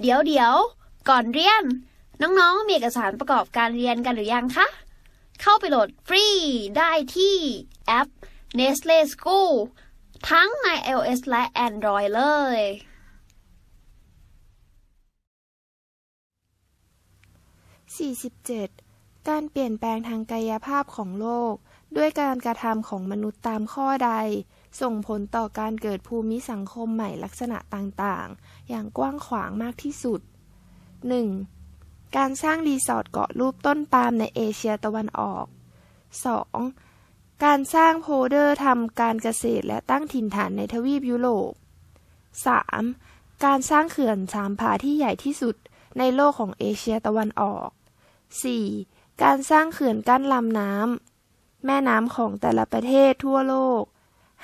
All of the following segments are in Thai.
เดี๋ยวเดี๋ยวก่อนเรียน น้องๆ มีเอกสารประกอบการเรียนกันหรือยังคะ เข้าไปโหลดฟรีได้ที่แอป Nestle School ทั้งใน iOS และ Android เลย 47. การเปลี่ยนแปลงทางกายภาพของโลก ด้วยการกระทำของมนุษย์ตามข้อใด ส่งผลต่อการเกิดภูมิสังคมใหม่ลักษณะต่างๆ อย่างกว้างขวางมากที่สุด 1. การสร้างรีสอร์ทเกาะรูปต้นปาล์มในเอเชียตะวันออก 2. การสร้างโพเดอร์ทำการเกษตรและตั้งถิ่นฐานในทวีปยุโรป 3. การสร้างเขื่อนสามผาที่ใหญ่ที่สุดในโลกของเอเชียตะวันออก 4. การสร้างเขื่อนกั้นลำน้ำแม่น้ำของแต่ละประเทศทั่วโลก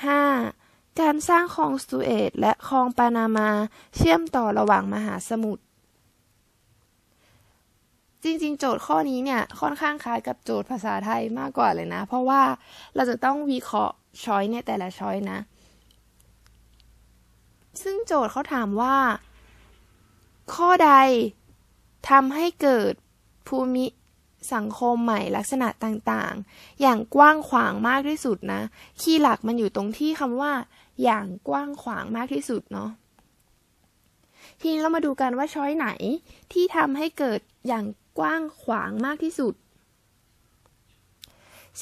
5. การสร้างคลองสตูเอตและคลองปานามาเชื่อมต่อระหว่างมหาสมุทร จริงๆ โจทย์ข้อนี้เนี่ยค่อนข้างคล้ายกับโจทย์ภาษาไทยมากกว่าเลยนะ เพราะว่าเราจะต้องวิเคราะห์ช้อยเนี่ยแต่ละช้อยนะ ซึ่งโจทย์เขาถามว่า ข้อใดทำให้เกิดภูมิ สังคมใหม่ลักษณะต่างๆ อย่างกว้างขวางมากที่สุดนะ คีย์หลักมันอยู่ตรงที่คำว่า อย่างกว้างขวางมากที่สุดเนาะทีนี้เรามาดูกันว่าช้อยไหนที่ทำให้เกิดอย่างกว้างขวางมากที่สุด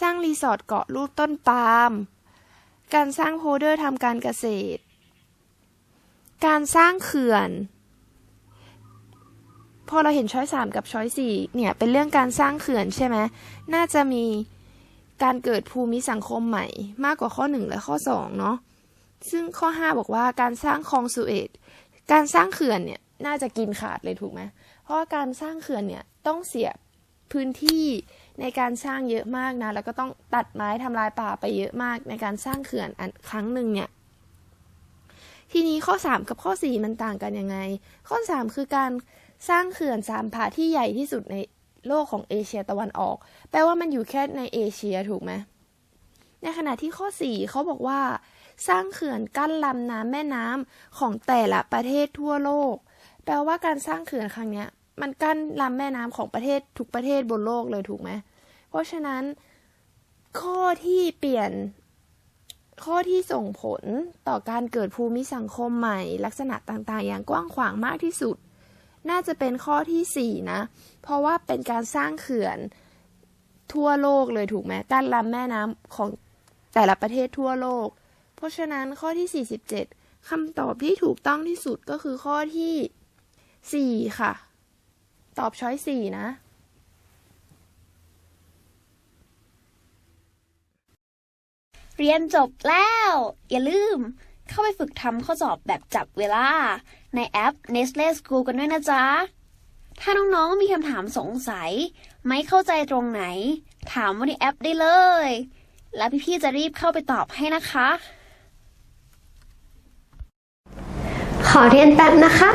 สร้างรีสอร์ทเกาะรูปต้นปาล์ม การสร้างโพเดอร์ทำการเกษตร การสร้างเขื่อน พอเราเห็นช้อยสามกับช้อยสี่เนี่ยเป็นเรื่องการสร้างเขื่อนใช่ไหมน่าจะมีการเกิดภูมิสังคมใหม่ มากกว่าข้อหนึ่งและข้อสองเนาะซึ่งข้อห้าบอกว่าการสร้างคลองสุเอตการสร้างเขื่อนเนี่ยน่าจะกินขาดเลยถูกไหมเพราะว่าการสร้างเขื่อนเนี่ยต้องเสียพื้นที่ในการสร้างเยอะมากนะ แล้วก็ต้องตัดไม้ทำลายป่าไปเยอะมากในการสร้างเขื่อนอันครั้งหนึ่งเนี่ย ทีนี้ข้อ 3 กับข้อ 4 มันต่างกันยังไง ข้อ 3 คือการสร้างเขื่อนสามผาที่ใหญ่ที่สุดในโลกของเอเชียตะวันออก แปลว่ามันอยู่แค่ในเอเชียถูกไหมในขณะที่ข้อ 4 เขาบอกว่า สร้างเขื่อนกั้นลำน้ำแม่น้ำของแต่ละประเทศทั่วโลก แปลว่าการสร้างเขื่อนครั้งนี้มันกั้นลำแม่น้ำของประเทศทุกประเทศบนโลกเลยถูกไหมเพราะฉะนั้นข้อที่เปลี่ยน ข้อที่ส่งผลต่อการเกิดภูมิสังคมใหม่ ลักษณะต่างๆ อย่างกว้างขวางมากที่สุด น่าจะเป็นข้อที่ 4 นะ เพราะว่าเป็นการสร้างเขื่อนทั่วโลกเลยถูกไหมกั้นลำแม่น้ำของแต่ละประเทศทั่วโลก เพราะฉะนั้นข้อที่ 47คำตอบที่ถูกต้องที่สุดก็คือข้อที่ 4 ค่ะ ตอบช้อย4นะ เรียนจบแล้ว อย่าลืม เข้าไปฝึกทำข้อสอบแบบจับเวลา ในแอป Nestle School กันด้วยนะจ๊ะ ถ้าน้องๆมีคำถามสงสัย ไม่เข้าใจตรงไหน ถามว่าในแอปได้เลย แล้วพี่ๆจะรีบเข้าไปตอบให้นะคะ ขอเรียนแป๊บนะคะ